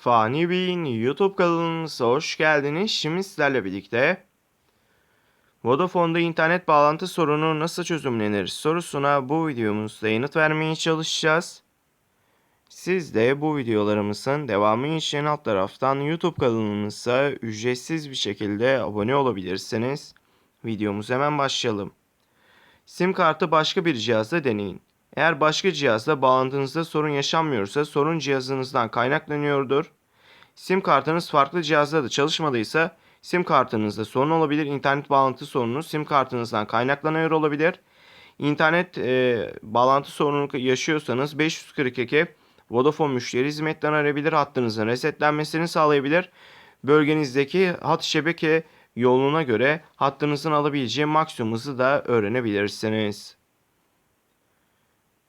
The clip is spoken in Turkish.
Fani Bey'in YouTube kanalımıza hoş geldiniz. Şimdi sizlerle birlikte Vodafone'da internet bağlantı sorunu nasıl çözümlenir sorusuna bu videomuzda yanıt vermeye çalışacağız. Siz de bu videolarımızın devamı için alt taraftan YouTube kanalımıza ücretsiz bir şekilde abone olabilirsiniz. Videomuza hemen başlayalım. Sim kartı başka bir cihazda deneyin. Eğer başka cihazda bağlantınızda sorun yaşanmıyorsa sorun cihazınızdan kaynaklanıyordur. Sim kartınız farklı cihazda da çalışmadıysa sim kartınızda sorun olabilir. İnternet bağlantı sorunu sim kartınızdan kaynaklanıyor olabilir. İnternet e, bağlantı sorunu yaşıyorsanız 542 Vodafone müşteri hizmetten arayabilir. Hattınızın resetlenmesini sağlayabilir. Bölgenizdeki hat şebeke yoluna göre hattınızın alabileceği maksimum hızı da öğrenebilirsiniz.